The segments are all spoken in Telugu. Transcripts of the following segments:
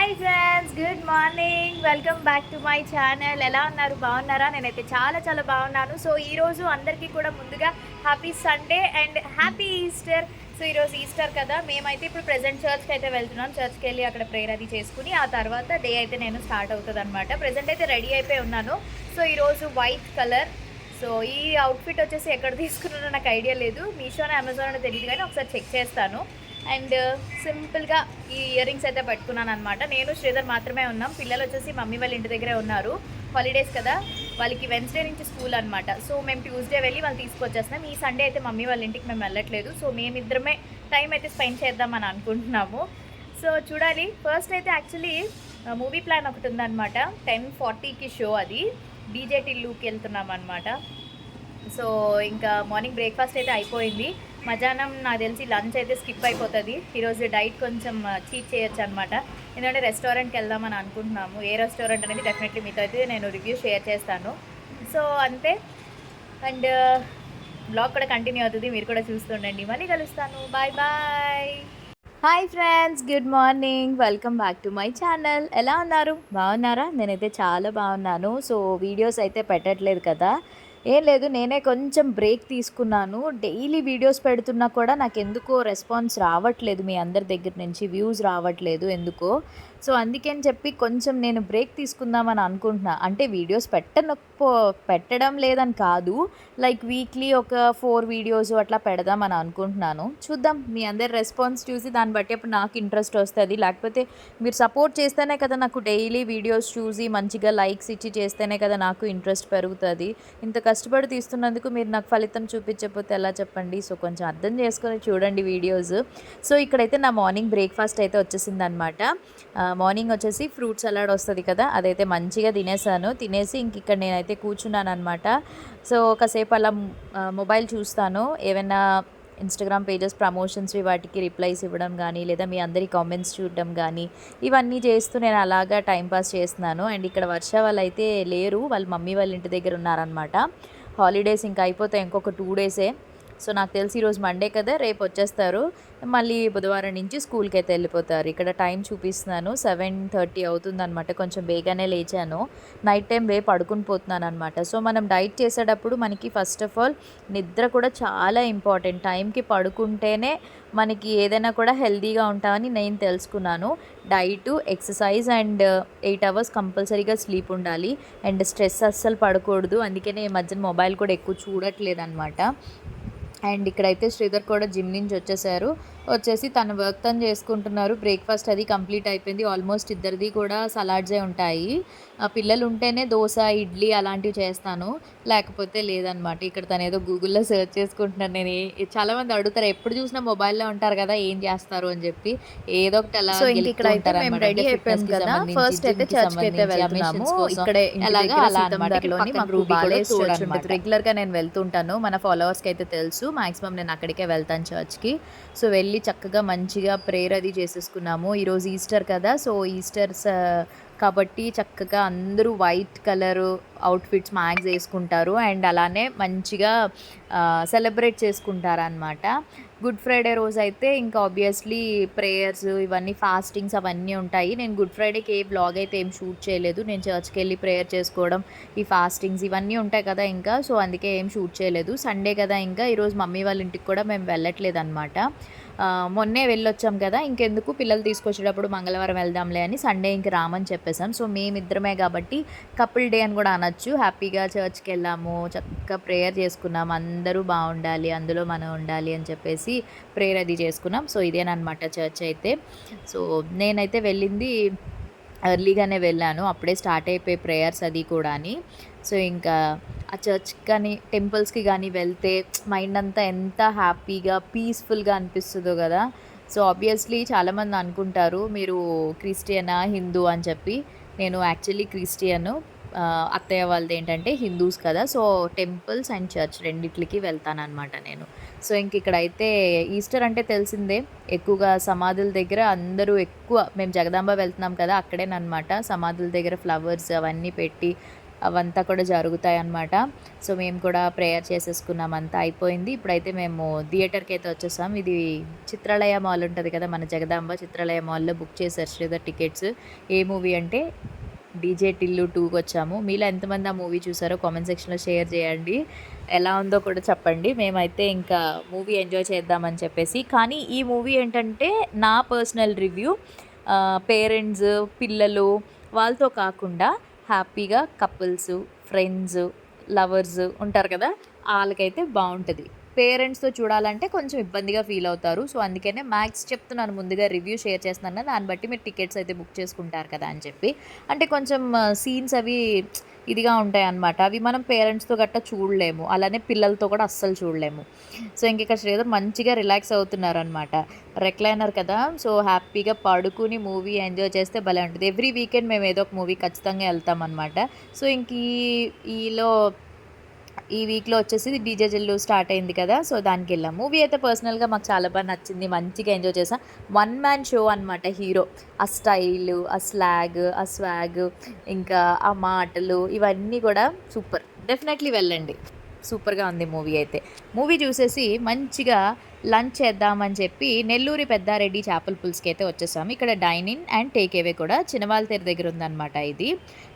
Hi friends good morning welcome back to my channel ఎలా ఉన్నారు? బాగున్నారా? నేనైతే చాలా చాలా బాగున్నాను. సో ఈరోజు అందరికీ కూడా ముందుగా happy Sunday and happy Easter so ఈరోజు ఈస్టర్ కదా. మేమైతే ఇప్పుడు ప్రెసెంట్ చర్చ్కి అయితే వెళ్తున్నాం. చర్చ్కి వెళ్ళి అక్కడ ప్రేయర్ అది చేసుకుని ఆ తర్వాత డే అయితే నేను స్టార్ట్ అవుతుంది అనమాట ప్రెసెంట్ అయితే రెడీ అయిపోయి ఉన్నాను. సో ఈరోజు వైట్ కలర్ సో ఈ అవుట్ఫిట్ వచ్చేసి ఎక్కడ తీసుకున్నానో నాకు ఐడియా లేదు. మీషోనే అమెజాన్ అని తెలియదు కానీ ఒకసారి చెక్ చేస్తాను. అండ్ సింపుల్గా ఈ ఇయర్ రింగ్స్ అయితే పట్టుకున్నాను అనమాట నేను శ్రీధర్ మాత్రమే ఉన్నాం. పిల్లలు వచ్చేసి మమ్మీ వాళ్ళ ఇంటి దగ్గరే ఉన్నారు. హాలిడేస్ కదా. వాళ్ళకి వెన్స్డే నుంచి స్కూల్ అనమాట సో మేము ట్యూస్డే వెళ్ళి వాళ్ళు తీసుకొచ్చేస్తున్నాం. ఈ సండే అయితే మమ్మీ వాళ్ళ ఇంటికి మేము వెళ్ళట్లేదు. సో మేమిద్దరమే టైం అయితే స్పెండ్ చేద్దామని అనుకుంటున్నాము. సో చూడాలి. ఫస్ట్ అయితే యాక్చువల్లీ మూవీ ప్లాన్ ఒకటి ఉందన్నమాట. టెన్ ఫార్టీకి షో అది. డీజే టిల్లుకి వెళ్తున్నాం అనమాట సో ఇంకా మార్నింగ్ బ్రేక్ఫాస్ట్ అయితే అయిపోయింది. మధ్యాహ్నం నాకు తెలిసి లంచ్ అయితే స్కిప్ అయిపోతుంది. ఈరోజు డైట్ కొంచెం చీట్ చేయొచ్చు అనమాట ఎందుకంటే రెస్టారెంట్కి వెళ్దామని అనుకుంటున్నాము. ఏ రెస్టారెంట్ అనేది డెఫినెట్లీ మీతో అయితే నేను రివ్యూ షేర్ చేస్తాను. సో అంతే. అండ్ బ్లాగ్ కూడా కంటిన్యూ అవుతుంది. మీరు కూడా చూస్తుండండి. మళ్ళీ కలుస్తాను. Bye bye. Hi friends good morning. Welcome back to my channel. ఎలా ఉన్నారు? బాగున్నారా? నేనైతే చాలా బాగున్నాను. సో వీడియోస్ అయితే పెట్టట్లేదు కదా. ఏం లేదు నేనే కొంచెం బ్రేక్ తీసుకున్నాను. డైలీ వీడియోస్ పెడుతున్నా కూడా నాకు ఎందుకో రెస్పాన్స్ రావట్లేదు మీ అందరి దగ్గర నుంచి వ్యూస్ రావట్లేదు ఎందుకో. సో అందుకని చెప్పి కొంచెం నేను బ్రేక్ తీసుకుందామని అనుకుంటున్నా. అంటే వీడియోస్ పెట్టనపో పెట్టడం లేదని కాదు. లైక్ వీక్లీ ఒక ఫోర్ వీడియోస్ అట్లా పెడదామని అనుకుంటున్నాను. చూద్దాం మీ అందరి రెస్పాన్స్ చూసి దాన్ని బట్టి అప్పుడు నాకు ఇంట్రెస్ట్ వస్తుంది. లేకపోతే మీరు సపోర్ట్ చేస్తేనే కదా నాకు డైలీ వీడియోస్ చూసి మంచిగా లైక్స్ ఇచ్చి చేస్తేనే కదా నాకు ఇంట్రెస్ట్ పెరుగుతుంది. ఇంత కష్టపడి తీస్తున్నందుకు మీరు నాకు ఫలితం చూపించకపోతే ఎలా చెప్పండి? సో కొంచెం అర్థం చేసుకొని చూడండి వీడియోస్. సో ఇక్కడైతే నా మార్నింగ్ బ్రేక్ఫాస్ట్ అయితే వచ్చేసింది అనమాట మార్నింగ్ వచ్చేసి ఫ్రూట్ సలాడ్ వస్తుంది కదా అదైతే మంచిగా తినేసాను. తినేసి ఇంక ఇక్కడ నేనైతే కూర్చున్నాను అనమాట సో ఒకసేపు అలా మొబైల్ చూస్తాను. ఏమైనా ఇన్స్టాగ్రామ్ పేజెస్ ప్రమోషన్స్ వాటికి రిప్లైస్ ఇవ్వడం కానీ లేదా మీ అందరి కామెంట్స్ చూడడం కానీ ఇవన్నీ చేస్తూ నేను అలాగా టైంపాస్ చేస్తున్నాను. అండ్ ఇక్కడ వర్ష వాళ్ళు అయితే లేరు. వాళ్ళ మమ్మీ వాళ్ళ ఇంటి దగ్గర ఉన్నారనమాట హాలిడేస్ ఇంకా అయిపోతాయి ఇంకొక టూ డేసే. సో నాకు తెలిసి ఈరోజు మండే కదా రేపు వచ్చేస్తారు. మళ్ళీ బుధవారం నుంచి స్కూల్కి అయితే వెళ్ళిపోతారు. ఇక్కడ టైం చూపిస్తున్నాను సెవెన్ థర్టీ అవుతుంది అనమాట కొంచెం బేగానే లేచాను. నైట్ టైం వే పడుకుని పోతున్నాను అనమాట సో మనం డైట్ చేసేటప్పుడు మనకి ఫస్ట్ ఆఫ్ ఆల్ నిద్ర కూడా చాలా ఇంపార్టెంట్ టైంకి పడుకుంటేనే మనకి ఏదైనా కూడా హెల్తీగా ఉంటామని నేను తెలుసుకున్నాను. Diet exercise and eight hours కంపల్సరీగా స్లీప్ ఉండాలి. అండ్ స్ట్రెస్ అస్సలు పడకూడదు. అందుకనే ఈ మధ్యన మొబైల్ కూడా ఎక్కువ చూడట్లేదు అనమాట అండ్ ఇక్కడైతే శ్రీధర్ కూడా జిమ్ నుంచి వచ్చేసారు. వచ్చేసి తన వర్క్ తను చేసుకుంటున్నారు. బ్రేక్ఫాస్ట్ అది కంప్లీట్ అయిపోయింది. ఆల్మోస్ట్ ఇద్దరిది కూడా సలాడ్సే ఉంటాయి. ఆ పిల్లలు ఉంటేనే దోశ ఇడ్లీ అలాంటివి చేస్తాను. లేకపోతే లేదనమాట ఇక్కడ తను ఏదో గూగుల్లో సెర్చ్ చేసుకుంటున్నాను నేను చాలామంది అడుగుతారు. ఎప్పుడు చూసినా మొబైల్లో ఉంటారు కదా ఏం చేస్తారు అని చెప్పి. ఏదో ఒకటి అలా ఫస్ట్ అయితే అయితే వెళ్తున్నాము. ఇక్కడే అలాగా అలా రెగ్యులర్గా నేను వెళ్తుంటాను. మన ఫాలోవర్స్కి అయితే తెలుసు. మాక్సిమం నేను అక్కడికే వెళ్తాను చర్చ్కి. సో వెళ్ళి చక్కగా మంచిగా ప్రేయర్ అది చేసేసుకున్నాము. ఈరోజు ఈస్టర్ కదా సో ఈస్టర్స్ కాబట్టి చక్కగా అందరూ వైట్ కలర్ అవుట్ఫిట్స్ మ్యాగ్స్ వేసుకుంటారు. అండ్ అలానే మంచిగా సెలబ్రేట్ చేసుకుంటారు అనమాట గుడ్ ఫ్రైడే రోజు అయితే ఇంకా ఆబ్వియస్లీ ప్రేయర్స్ ఇవన్నీ ఫాస్టింగ్స్ అవన్నీ ఉంటాయి. నేను గుడ్ ఫ్రైడేకి ఏ బ్లాగ్ అయితే ఏం షూట్ చేయలేదు. నేను చర్చ్కి వెళ్ళి ప్రేయర్ చేసుకోవడం ఈ ఫాస్టింగ్స్ ఇవన్నీ ఉంటాయి కదా ఇంకా సో అందుకే ఏం షూట్ చేయలేదు. సండే కదా ఇంకా ఈరోజు మమ్మీ వాళ్ళ ఇంటికి కూడా మేము వెళ్ళట్లేదు అనమాట మొన్నే వెళ్ళొచ్చాం కదా ఇంకెందుకు పిల్లలు తీసుకొచ్చేటప్పుడు మంగళవారం వెళ్దాంలే అని సండే ఇంక రామని చెప్పేసాం సో మేమిద్దరమే కాబట్టి కపుల్ డే అని కూడా అనొచ్చు. హ్యాపీగా చర్చ్కి వెళ్ళాము చక్కగా ప్రేయర్ చేసుకున్నాం. అందరూ బాగుండాలి అందులో మనం ఉండాలి అని చెప్పేసి ప్రేయర్ అది చేసుకున్నాం. సో ఇదేనమాట చర్చ్ అయితే. సో నేనైతే వెళ్ళింది ఎర్లీగానే వెళ్ళాను. అప్పుడే స్టార్ట్ అయిపోయి ప్రేయర్స్ అది కూడా అని సో ఇంకా ఆ చర్చ్ కానీ టెంపుల్స్కి కానీ వెళ్తే మైండ్ అంతా ఎంత హ్యాపీగా పీస్ఫుల్గా అనిపిస్తుందో కదా. సో ఆబ్వియస్లీ చాలామంది అనుకుంటారు మీరు క్రిస్టియనా హిందూ అని చెప్పి. నేను యాక్చువల్లీ క్రిస్టియన్. అత్తయ్య వాళ్ళది ఏంటంటే హిందూస్ కదా. సో టెంపుల్స్ అండ్ చర్చ్ రెండిట్లకి వెళ్తానమాట నేను. సో ఇంక ఇక్కడైతే ఈస్టర్ అంటే తెలిసిందే. ఎక్కువగా సమాధుల దగ్గర అందరూ ఎక్కువ మేము జగదాంబ వెళ్తున్నాం కదా అక్కడేనమాట సమాధుల దగ్గర ఫ్లవర్స్ అవన్నీ పెట్టి అవంతా కూడా జరుగుతాయి అన్నమాట సో మేము కూడా ప్రేయర్ చేసేసుకున్నాం అంతా అయిపోయింది. ఇప్పుడైతే మేము థియేటర్కి అయితే వచ్చేసాం. ఇది చిత్రాలయ మాల్ ఉంటుంది కదా మన జగదాంబ చిత్రాలయ మాల్లో బుక్ చేశారు శ్రీధర్ టికెట్స్. ఏ మూవీ అంటే డీజే టిల్లు టూకి వచ్చాము. మీలో ఎంతమంది ఆ మూవీ చూసారో కామెంట్ సెక్షన్లో షేర్ చేయండి. ఎలా ఉందో కూడా చెప్పండి. మేమైతే ఇంకా మూవీ ఎంజాయ్ చేద్దామని చెప్పేసి. కానీ ఈ మూవీ ఏంటంటే నా పర్సనల్ రివ్యూ పేరెంట్స్ పిల్లలు వాళ్ళతో కాకుండా హ్యాపీగా కపుల్స్ ఫ్రెండ్స్ లవర్స్ ఉంటారు కదా వాళ్ళకైతే బాగుంటుంది పేరెంట్స్తో చూడాలంటే కొంచెం ఇబ్బందిగా ఫీల్ అవుతారు. సో అందుకనే మ్యాక్స్ చెప్తున్నాను ముందుగా రివ్యూ షేర్ చేస్తున్నాను. దాన్ని బట్టి మీరు టికెట్స్ అయితే బుక్ చేసుకుంటారు కదా అని చెప్పి. అంటే కొంచెం సీన్స్ అవి ఇదిగా ఉంటాయి అన్నమాట అవి మనం పేరెంట్స్తో గట్టా చూడలేము. అలానే పిల్లలతో కూడా అస్సలు చూడలేము. సో ఇంక ఇక్కడ శ్రీధర్ మంచిగా రిలాక్స్ అవుతున్నారు అనమాట రెక్లైనర్ కదా. సో హ్యాపీగా పడుకుని మూవీ ఎంజాయ్ చేస్తే భలే ఉంటుంది. ఎవ్రీ వీకెండ్ మేము ఏదో ఒక మూవీ ఖచ్చితంగా వెళ్తాం అనమాట సో ఇంక ఈలో ఈ వీక్లో వచ్చేసి డీజే జల్లు స్టార్ట్ అయింది కదా సో దానికి వెళ్ళాం. మూవీ అయితే పర్సనల్గా మాకు చాలా బాగా నచ్చింది మంచిగా ఎంజాయ్ చేసాం. వన్ మ్యాన్ షో అనమాట హీరో. ఆ స్టైల్ ఆ స్లాగ్ ఆ స్వాగ్ ఇంకా ఆ మాటలు ఇవన్నీ కూడా సూపర్ డెఫినెట్లీ వెళ్ళండి. సూపర్గా ఉంది మూవీ అయితే. మూవీ చూసేసి మంచిగా లంచ్ చేద్దామని చెప్పి నెల్లూరి పెద్దారెడ్డి చేపల పులుసుకి అయితే వచ్చేసాము. ఇక్కడ డైనింగ్ అండ్ టేక్ అవే కూడా చినవాల్తేరు దగ్గర ఉందన్నమాట ఇది.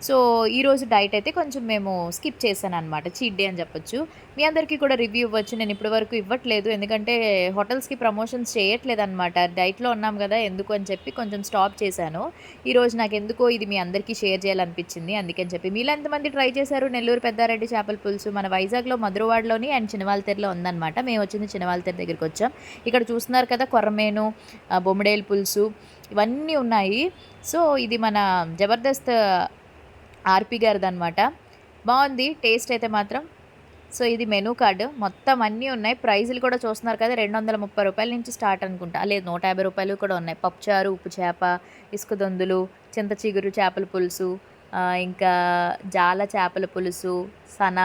సో ఈరోజు డైట్ అయితే కొంచెం మేము స్కిప్ చేశాను అనమాట చీట్ డే అని చెప్పొచ్చు. మీ అందరికీ కూడా రివ్యూ ఇవ్వచ్చు. నేను ఇప్పటి వరకు ఇవ్వట్లేదు. ఎందుకంటే హోటల్స్కి ప్రమోషన్స్ చేయట్లేదు అనమాట డైట్లో ఉన్నాం కదా ఎందుకు అని చెప్పి కొంచెం స్టాప్ చేశాను. ఈరోజు నాకు ఎందుకో ఇది మీ అందరికీ షేర్ చేయాలనిపించింది. అందుకని చెప్పి మీలో ఎంతమంది ట్రై చేశారు? నెల్లూరు పెద్దారెడ్డి చేపల పులుసు మన వైజాగ్లో మధురవాడలోని అండ్ చినవాల్తెరలో ఉందన్నమాట. మేము వచ్చింది చినవాల్తెర దగ్గరికి వచ్చాం ఇక్కడ చూస్తున్నారు కదా కొర్రమేను ఆ, బొమ్మిడేలు పులుసు ఇవన్నీ ఉన్నాయి. సో ఇది మన జబర్దస్త్ ఆర్పి గారిది అనమాట బాగుంది టేస్ట్ అయితే మాత్రం. సో ఇది మెనూ కార్డు. మొత్తం అన్నీ ఉన్నాయి. ప్రైజులు కూడా చూస్తున్నారు కదా రెండు వందల ముప్పై రూపాయల నుంచి స్టార్ట్ అనుకుంటా. లేదు నూట యాభై రూపాయలు కూడా ఉన్నాయి. పప్పుచారు ఉప్పు చేప ఇసుక దొందులు చింత చిగురు చేపల పులుసు ఇంకా జాల చేపల పులుసు సన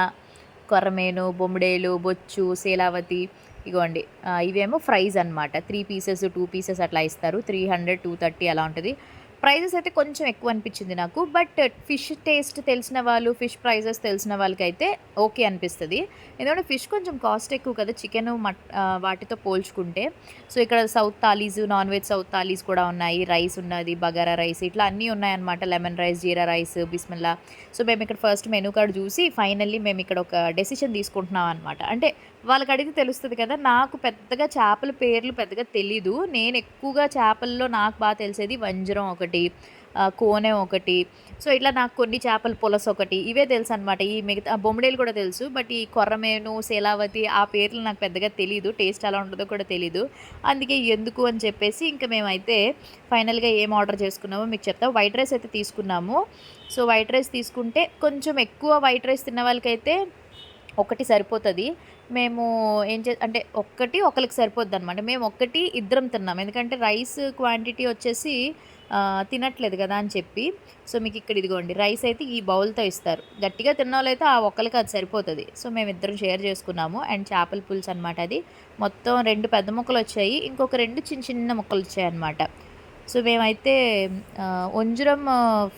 కొర్రమేను బొమ్మిడేలు బొచ్చు శీలావతి ఇగోండి ఇవేమో ఫ్రైజ్ అనమాట త్రీ పీసెస్ టూ పీసెస్ అట్లా ఇస్తారు. త్రీ హండ్రెడ్ టూ థర్టీ అలా ఉంటుంది. ప్రైజెస్ అయితే కొంచెం ఎక్కువ అనిపించింది నాకు. బట్ ఫిష్ టేస్ట్ తెలిసిన వాళ్ళు ఫిష్ ప్రైజెస్ తెలిసిన వాళ్ళకైతే ఓకే అనిపిస్తుంది. ఎందుకంటే ఫిష్ కొంచెం కాస్ట్ ఎక్కువ కదా చికెన్ మట్ వాటితో పోల్చుకుంటే. సో ఇక్కడ south thalis non veg south thalis కూడా ఉన్నాయి. రైస్ ఉన్నది బగారా రైస్ ఇట్లా అన్నీ ఉన్నాయన్నమాట. Lemon rice jeera rice Bismillah. So మేము ఇక్కడ ఫస్ట్ మెనూ కార్డ్ చూసి ఫైనల్లీ మేము ఇక్కడ ఒక డెసిషన్ తీసుకుంటున్నాం అనమాట అంటే వాళ్ళకి అడిగితే తెలుస్తుంది కదా నాకు పెద్దగా చేపల పేర్లు పెద్దగా తెలీదు. నేను ఎక్కువగా చేపల్లో నాకు బాగా తెలిసేది వంజరం ఒకటి కోనే కోనె ఒకటి. సో ఇట్లా నాకు కొన్ని చేపల పులస ఒకటి. ఇవే తెలుసు అనమాట ఈ మిగతా బొమ్మడేలు కూడా తెలుసు బట్ ఈ కొర్రమేను శీలావతి ఆ పేర్లు నాకు పెద్దగా తెలీదు. టేస్ట్ ఎలా ఉంటుందో కూడా తెలీదు. అందుకే ఎందుకు అని చెప్పేసి ఇంకా మేమైతే ఫైనల్గా ఏం ఆర్డర్ చేసుకున్నామో మీకు చెప్తా. వైట్ రైస్ అయితే తీసుకున్నాము. సో వైట్ రైస్ తీసుకుంటే కొంచెం ఎక్కువ వైట్ రైస్ తిన్న వాళ్ళకైతే ఒకటి సరిపోతుంది. మేము ఏం చే అంటే ఒక్కటి ఒకరికి సరిపోద్ది అనమాట మేము ఒక్కటి ఇద్దరం తిన్నాం. ఎందుకంటే రైస్ క్వాంటిటీ వచ్చేసి తినట్లేదు కదా అని చెప్పి. సో మీకు ఇక్కడ ఇదిగోండి రైస్ అయితే ఈ బౌల్తో ఇస్తారు. గట్టిగా తిన్న వాళ్ళైతే ఆ ఒక్కరికి అది సరిపోతుంది. సో మేము ఇద్దరం షేర్ చేసుకున్నాము. అండ్ చేపల పులుసు అనమాట అది. మొత్తం రెండు పెద్ద ముక్కలు వచ్చాయి. ఇంకొక రెండు చిన్న చిన్న ముక్కలు వచ్చాయి అనమాట సో మేమైతే ఆ,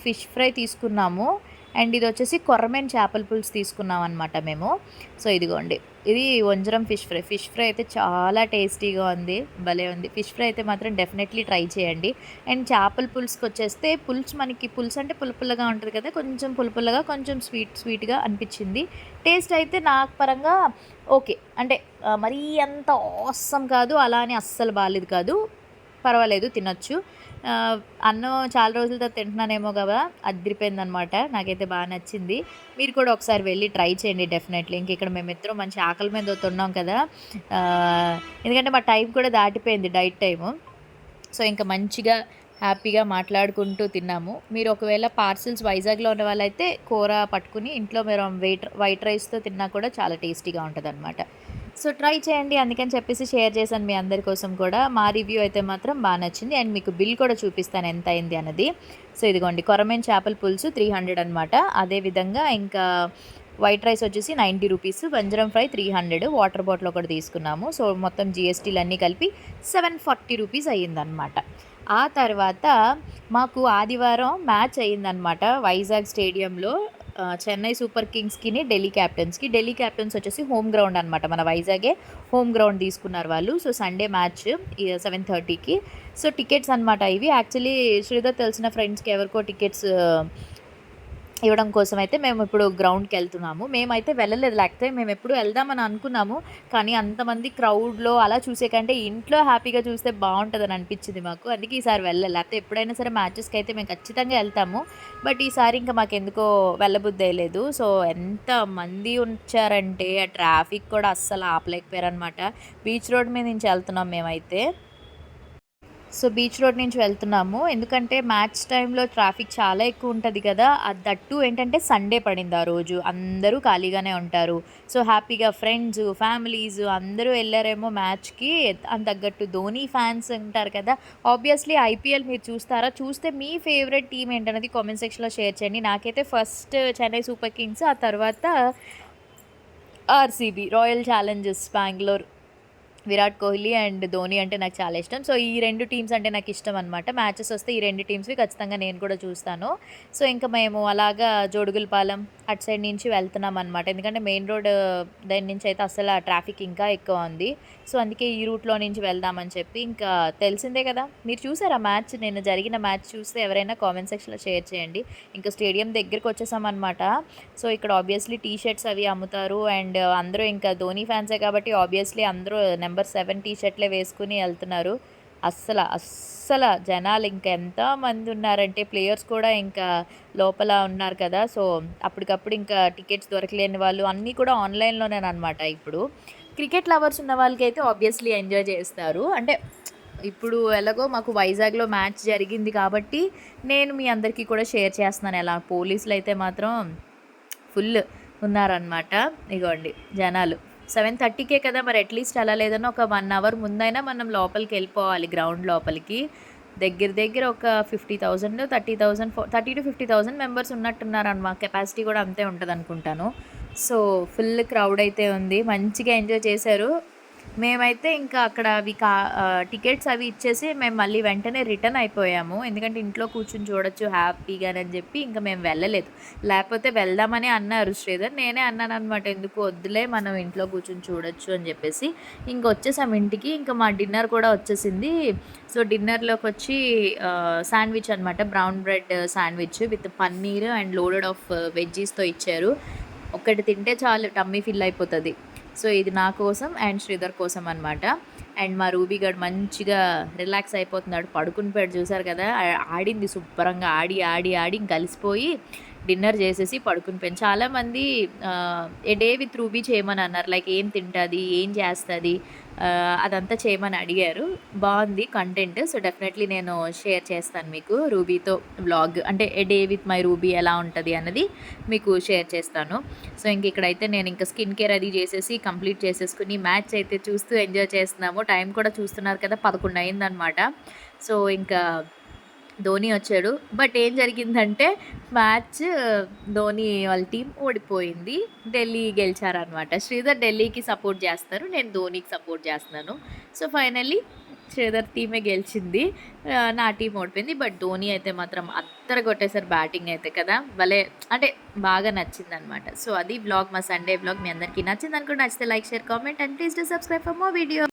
ఫిష్ ఫ్రై తీసుకున్నాము. అండ్ ఇది వచ్చేసి కొర్రమేన్ చేపల పులుసు తీసుకున్నాం అనమాట మేము. సో ఇదిగోండి ఇది vanjaram fish fry. Fish fry అయితే చాలా టేస్టీగా ఉంది భలే ఉంది. ఫిష్ ఫ్రై అయితే మాత్రం డెఫినెట్లీ ట్రై చేయండి. అండ్ చేపల పులుసుకి వచ్చేస్తే పులుసు మనకి పులుసు అంటే పులుపుల్లగా ఉంటుంది కదా కొంచెం పులుపుల్లగా కొంచెం స్వీట్ స్వీట్గా అనిపించింది. టేస్ట్ అయితే నాకు పరంగా ఓకే. అంటే మరీ అంత ఆసం కాదు అలా అని అస్సలు బాగాలేదు కాదు. పర్వాలేదు తినొచ్చు. అన్నం చాలా రోజుల తర్వాత తింటున్నానేమో కదా అదిరిపోయింది అనమాట నాకైతే బాగా నచ్చింది. మీరు కూడా ఒకసారి వెళ్ళి ట్రై చేయండి డెఫినెట్లీ. ఇంక ఇక్కడ మేమిద్దరం మంచి ఆకలి మీద ఉన్నాం కదా. ఎందుకంటే మా టైం కూడా దాటిపోయింది డైట్ టైము. సో ఇంకా మంచిగా హ్యాపీగా మాట్లాడుకుంటూ తిన్నాము. మీరు ఒకవేళ పార్సిల్స్ వైజాగ్లో ఉన్న వాళ్ళైతే కూర పట్టుకుని ఇంట్లో మీరు వెయిట్ వైట్ రైస్తో తిన్నా కూడా చాలా టేస్టీగా ఉంటుంది సో ట్రై చేయండి అందుకని చెప్పేసి షేర్ చేశాను మీ అందరి కోసం కూడా. మా రివ్యూ అయితే మాత్రం బాగా నచ్చింది. అండ్ మీకు బిల్ కూడా చూపిస్తాను ఎంత అయింది అన్నది. సో ఇదిగోండి కొరమేన్ చేపల పులుసు త్రీ హండ్రెడ్ అనమాట అదేవిధంగా ఇంకా వైట్ రైస్ వచ్చేసి ninety rupees vanjaram fry three hundred water bottle ఒకటి తీసుకున్నాము. సో మొత్తం జిఎస్టీలు అన్నీ కలిపి సెవెన్ ఫార్టీ రూపీస్ అయ్యిందనమాట ఆ తర్వాత మాకు ఆదివారం మ్యాచ్ అయ్యిందనమాట వైజాగ్ స్టేడియంలో. చెన్నై సూపర్ కింగ్స్కి ఢిల్లీ క్యాప్టెన్స్కి. ఢిల్లీ క్యాప్టెన్స్ వచ్చేసి హోమ్ గ్రౌండ్ అనమాట మన వైజాగే. హోమ్ గ్రౌండ్ తీసుకున్నారు వాళ్ళు. సో సండే మ్యాచ్ సెవెన్ థర్టీకి. సో టికెట్స్ అనమాట ఇవి. యాక్చువల్లీ శ్రీధర్ తెలిసిన ఫ్రెండ్స్కి ఎవరికో టికెట్స్ ఇవ్వడం కోసం అయితే మేము ఇప్పుడు గ్రౌండ్కి వెళ్తున్నాము. మేమైతే వెళ్ళలేదు. లేకపోతే మేము ఎప్పుడు వెళ్దామని అనుకున్నాము. కానీ అంతమంది క్రౌడ్లో అలా చూసే కంటే ఇంట్లో హ్యాపీగా చూస్తే బాగుంటుందని అనిపించింది మాకు. అందుకే ఈసారి వెళ్ళాలి లేకపోతే ఎప్పుడైనా సరే మ్యాచెస్కి అయితే మేము ఖచ్చితంగా వెళ్తాము. బట్ ఈసారి ఇంకా మాకు ఎందుకో వెళ్ళబుద్ధి లేదు సో ఎంత మంది ఉంచారంటే ఆ ట్రాఫిక్ కూడా అస్సలు ఆపలేకపోయారనమాట బీచ్ రోడ్ మీద నుంచి వెళ్తున్నాం మేమైతే. సో బీచ్ రోడ్ నుంచి వెళ్తున్నాము. ఎందుకంటే మ్యాచ్ టైంలో ట్రాఫిక్ చాలా ఎక్కువ ఉంటుంది కదా. అది దట్టు ఏంటంటే సండే పడింది ఆ రోజు. అందరూ ఖాళీగానే ఉంటారు. సో హ్యాపీగా ఫ్రెండ్స్ ఫ్యామిలీస్ అందరూ వెళ్ళారేమో మ్యాచ్కి. అని తగ్గట్టు ధోని ఫ్యాన్స్ ఉంటారు కదా. ఆబ్వియస్లీ ఐపీఎల్ మీరు చూస్తారా? చూస్తే మీ ఫేవరెట్ టీం ఏంటనేది కామెంట్ సెక్షన్లో షేర్ చేయండి. నాకైతే ఫస్ట్ చెన్నై సూపర్ కింగ్స్ ఆ తర్వాత RCB Royal Challengers Bengaluru. Virat Kohli and Dhoni అంటే నాకు చాలా ఇష్టం. సో ఈ రెండు టీమ్స్ అంటే నాకు ఇష్టం అనమాట మ్యాచెస్ వస్తే ఈ రెండు టీమ్స్వి ఖచ్చితంగా నేను కూడా చూస్తాను. సో ఇంకా మేము అలాగా జోడుగులపాలెం అటు సైడ్ నుంచి వెళ్తున్నాం అనమాట ఎందుకంటే మెయిన్ రోడ్ దాని నుంచి అయితే అసలు ట్రాఫిక్ ఇంకా ఎక్కువ ఉంది. సో అందుకే ఈ రూట్లో నుంచి వెళ్దామని చెప్పి ఇంకా తెలిసిందే కదా. మీరు చూసారా మ్యాచ్? నేను జరిగిన మ్యాచ్ చూస్తే ఎవరైనా కామెంట్ సెక్షన్లో షేర్ చేయండి. ఇంకా స్టేడియం దగ్గరికి వచ్చేసామన్నమాట సో ఇక్కడ ఆబ్వియస్లీ టీ షర్ట్స్ అవి అమ్ముతారు అండ్ అందరూ ఇంకా ధోని ఫ్యాన్సే కాబట్టి ఆబ్వియస్లీ అందరూ నెంబర్ సెవెన్ టీ షర్ట్లే వేసుకుని వెళ్తున్నారు. అస్సలు అస్సలు జనాలు ఇంకా ఎంతమంది ఉన్నారంటే ప్లేయర్స్ కూడా ఇంకా లోపల ఉన్నారు కదా. సో అప్పటికప్పుడు ఇంకా టికెట్స్ దొరకలేని వాళ్ళు అన్నీ కూడా ఆన్లైన్లోనే అనమాట ఇప్పుడు. క్రికెట్ లవర్స్ ఉన్న వాళ్ళకి అయితే ఆబ్వియస్లీ ఎంజాయ్ చేస్తారు. అంటే ఇప్పుడు ఎలాగో మాకు వైజాగ్లో మ్యాచ్ జరిగింది కాబట్టి నేను మీ అందరికీ కూడా షేర్ చేస్తున్నాను. ఎలా పోలీసులు అయితే మాత్రం ఫుల్ ఉన్నారనమాట ఇగోండి జనాలు. సెవెన్ థర్టీకే కదా మరి అట్లీస్ట్ అలా లేదన్నా ఒక వన్ అవర్ ముందైనా మనం లోపలికి వెళ్ళిపోవాలి గ్రౌండ్ లోపలికి. దగ్గర దగ్గర ఒక fifty thousand thirty thousand thirty to fifty thousand members ఉన్నట్టున్నారు అనమాట కెపాసిటీ కూడా అంతే ఉంటుంది అనుకుంటాను సో ఫుల్ క్రౌడ్ అయితే ఉంది. మంచిగా ఎంజాయ్ చేశారు. మేమైతే ఇంకా అక్కడ అవి కా టికెట్స్ అవి ఇచ్చేసి మేము మళ్ళీ వెంటనే రిటర్న్ అయిపోయాము. ఎందుకంటే ఇంట్లో కూర్చుని చూడొచ్చు హ్యాపీగానని చెప్పి ఇంకా మేము వెళ్ళలేదు. లేకపోతే వెళ్దామని అన్నారు శ్రీధర్. నేనే అన్నాను అనమాట ఎందుకు వద్దులే మనం ఇంట్లో కూర్చుని చూడొచ్చు అని చెప్పేసి. ఇంక వచ్చేసాం ఇంటికి. ఇంకా మా డిన్నర్ కూడా వచ్చేసింది. సో డిన్నర్లోకి వచ్చి శాండ్విచ్ అనమాట brown bread sandwich with paneer and loaded of వెజ్జీస్తో ఇచ్చారు. ఒక్కటి తింటే చాలు టమ్మీ ఫిల్ అయిపోతుంది. సో ఇది నా కోసం అండ్ శ్రీధర్ కోసం అనమాట అండ్ మా రూబీ గడ్ మంచిగా రిలాక్స్ అయిపోతున్నాడు. పడుకుని పెడు చూసారు కదా? ఆడింది శుభ్రంగా ఆడి ఆడి ఆడి కలిసిపోయి డిన్నర్ చేసేసి పడుకుని పోయింది చాలామంది ఏ డే విత్ రూబీ చేయమని అన్నారు. లైక్ ఏం తింటుంది ఏం చేస్తుంది అదంతా చేయమని అడిగారు. బాగుంది కంటెంట్. సో డెఫినెట్లీ నేను షేర్ చేస్తాను మీకు రూబీతో బ్లాగ్ అంటే a day with my Ruby ఎలా ఉంటుంది అన్నది మీకు షేర్ చేస్తాను. సో ఇంక ఇక్కడైతే నేను ఇంకా స్కిన్ కేర్ అది చేసేసి కంప్లీట్ చేసేసుకుని మ్యాచ్ అయితే చూస్తూ ఎంజాయ్ చేస్తున్నాము. టైం కూడా చూస్తున్నారు కదా పదకొండు అయిందనమాట. సో ఇంకా ధోని వచ్చాడు. బట్ ఏం జరిగిందంటే మ్యాచ్ ధోని వాళ్ళ టీం ఓడిపోయింది. ఢిల్లీ గెలిచారనమాట శ్రీధర్ ఢిల్లీకి సపోర్ట్ చేస్తారు. నేను ధోనికి సపోర్ట్ చేస్తున్నాను. సో ఫైనల్లీ శ్రీధర్ టీమే గెలిచింది. నా టీం ఓడిపోయింది. బట్ ధోని అయితే మాత్రం అత్తర కొట్టేసారు బ్యాటింగ్ అయితే కదా. భలే అంటే బాగా నచ్చింది అనమాట సో అది బ్లాగ్ మా సండే బ్లాగ్ మీ అందరికీ నచ్చింది అనుకుంటే నచ్చితే like share comment and please to subscribe for more video.